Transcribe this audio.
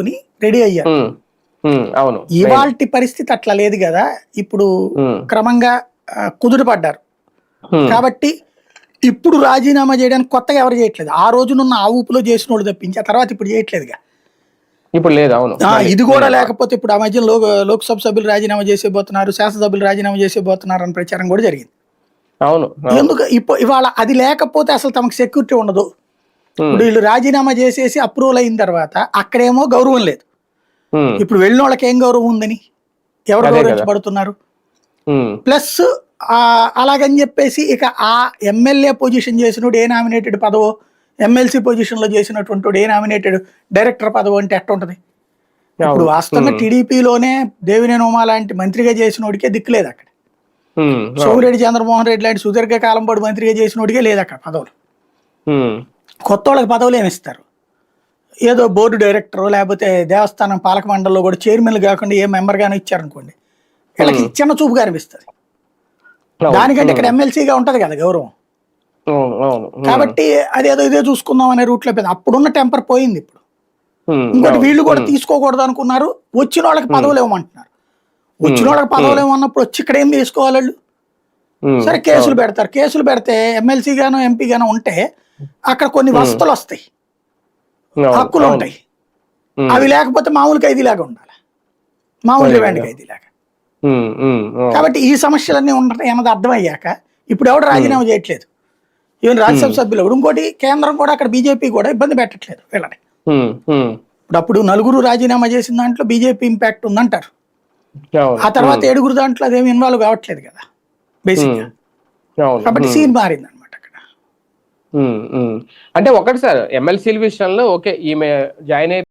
అనుకుని రెడీ అయ్యారు. అవును. ఇవాల్టి పరిస్థితి అట్లా లేదు కదా. ఇప్పుడు క్రమంగా కుదుటపడ్డారు. కాబట్టి ఇప్పుడు రాజీనామా చేయడానికి కొత్తగా ఎవరు చేయట్లేదు. ఆ రోజునున్న ఆ ఊపులో చేసిన వాళ్ళు తప్పించి ఆ తర్వాత ఇప్పుడు చేయట్లేదుగా. ఇప్పుడు లేదు అవును. ఇది కూడా లేకపోతే ఇప్పుడు ఆ మధ్య లోక్ లోక్సభ సభ్యులు రాజీనామా చేసేబోతున్నారు శాసనసభ్యులు రాజీనామా చేసేబోతున్నారు అని ప్రచారం కూడా జరిగింది. అవును. ఎందుకు? ఇప్పుడు ఇవాళ అది లేకపోతే అసలు తమకు సెక్యూరిటీ ఉండదు. ఇప్పుడు వీళ్ళు రాజీనామా చేసేసి అప్రూవల్ అయిన తర్వాత అక్కడేమో గౌరవం లేదు. ఇప్పుడు వెళ్ళిన వాళ్ళకి ఏం గౌరవం ఉందని? ఎవరు. గౌరవించబడుతున్నారు? ప్లస్ అలాగని చెప్పేసి ఇక ఆ ఎమ్మెల్యే పొజిషన్ చేసినోడు ఏ నామినేటెడ్ పదవో ఎమ్మెల్సీ పొజిషన్లో చేసినటువంటి ఏ నామినేటెడ్ డైరెక్టర్ పదవో అంటే ఎట్టుంటది ఇప్పుడు. వాస్తవంగా ఉమ్, టీడీపీలోనే దేవినేని ఉమా లాంటి మంత్రిగా చేసినోడికే దిక్కు లేదు అక్కడ. సోమిరెడ్డి చంద్రమోహన్ రెడ్డి లాంటి సుదీర్ఘ కాలం పాటు మంత్రిగా చేసినోడికే లేదు అక్కడ పదవులు. కొత్త వాళ్ళకి పదవులు ఏమి ఇస్తారు? ఏదో బోర్డు డైరెక్టర్ లేకపోతే దేవస్థానం పాలక మండలిలో కూడా చైర్మన్ కాకుండా ఏ మెంబర్ గానో ఇచ్చారనుకోండి వీళ్ళకి చిన్న చూపుగా అనిపిస్తుంది. దానికంటే ఇక్కడ ఎమ్మెల్సీగా ఉంటది కదా గౌరవం. కాబట్టి అదేదో ఇదే చూసుకుందాం అనే రూట్లో పోయింది అప్పుడున్న టెంపర్ పోయింది ఇప్పుడు. ఇంకోటి. వీళ్ళు కూడా తీసుకోకూడదు అనుకున్నారు వచ్చిన వాళ్ళకి పదవులు ఇవ్వమంటున్నారు. వచ్చిన వాళ్ళకి పదవులు ఇవ్వమన్నప్పుడు వచ్చి ఇక్కడ ఏం తీసుకోవాలి వాళ్ళు? సరే కేసులు పెడతారు. కేసులు పెడితే ఎమ్మెల్సీ గాను ఎంపీ గాను ఉంటే అక్కడ కొన్ని వస్తువులు వస్తాయి. హక్కులు. ఉంటాయి. అవి లేకపోతే మామూలు ఖైదీలాగా ఉండాలి. మామూలు కదా. ఖైదీలాగా. కాబట్టి ఈ సమస్యలన్నీ ఉంటాయి అన్నది అర్థమయ్యాక ఇప్పుడు ఎవడు రాజీనామా చేయట్లేదు. ఈవెన్ రాజ్యసభ సభ్యులు కూడా ఇంకోటి కేంద్రం కూడా అక్కడ బీజేపీ కూడా ఇబ్బంది పెట్టట్లేదు వీళ్ళని. ఇప్పుడు అప్పుడు నలుగురు రాజీనామా చేసిన దాంట్లో బీజేపీ ఇంపాక్ట్ ఉందంటారు. ఆ తర్వాత ఏడుగురు దాంట్లో అదేమి ఇన్వాల్వ్ కావట్లేదు కదా. బేసిక్ కాబట్టి సీన్ మారింది అనమాట అక్కడ. అంటే ఒకటి సార్ ఎమ్మెల్సీల విషయంలో ఓకే ఈమె జాయిన్